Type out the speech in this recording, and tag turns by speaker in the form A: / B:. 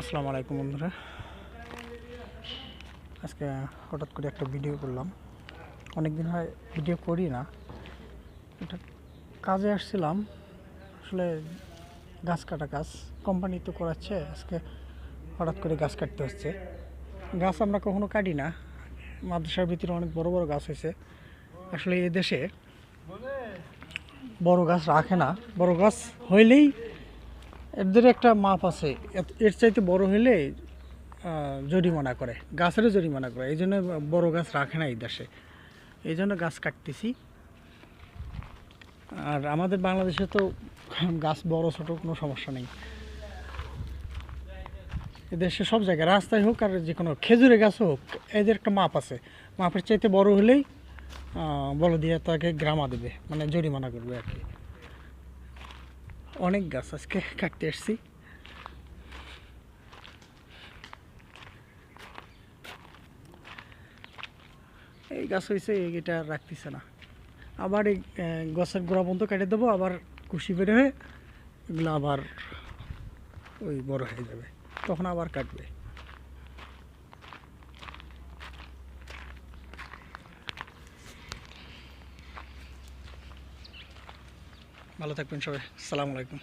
A: আসসালামু আলাইকুম বন্ধুরা। আজকে হঠাৎ করে একটা ভিডিও করলাম। অনেক দিন হয় ভিডিও করি না। এটা কাজে আসছিলাম। আসলে গাছ কাটা কাজ। কোম্পানি তো করাচ্ছে। আজকে হঠাৎ করে গাছ কাটতে হচ্ছে। গাছ আমরা কখনো কাটি না। মাদ্রাসার ভিতরে অনেক বড় বড় গাছ হয়েছে। আসলে এ দেশে বড় গাছ রাখে না। বড় গাছ হইলেই এদের একটা মাপ আছে। এর চাইতে বড় হলে জরিমানা করে। গাছেরও জরিমানা করে। এই জন্য বড় গাছ রাখে না এই দেশে। এই জন্য গাছ কাটতেছি। আর আমাদের বাংলাদেশে তো গাছ বড়, ছোট কোনো সমস্যা নেই। এদেশে সব জায়গায়, রাস্তায় হোক আর যে কোনো খেজুরের গাছ হোক, এদের একটা মাপ আছে। মাপের চাইতে বড় হলেই বলে দিয়ে তাকে গ্রামা দেবে মানে জরিমানা করবে আর কি। অনেক গাছ আজকে কাটতে এসছি এই গাছ হয়েছে এটা রাখতেছে না। আবার এই গাছের গোড়া বন্ধ কেটে দেবো, আবার কুশি বের হয়ে এগুলো আবার ওই বড় হয়ে যাবে। তখন আবার কাটবে। ভালো থাকবেন সবাই। সালাম আলাইকুম।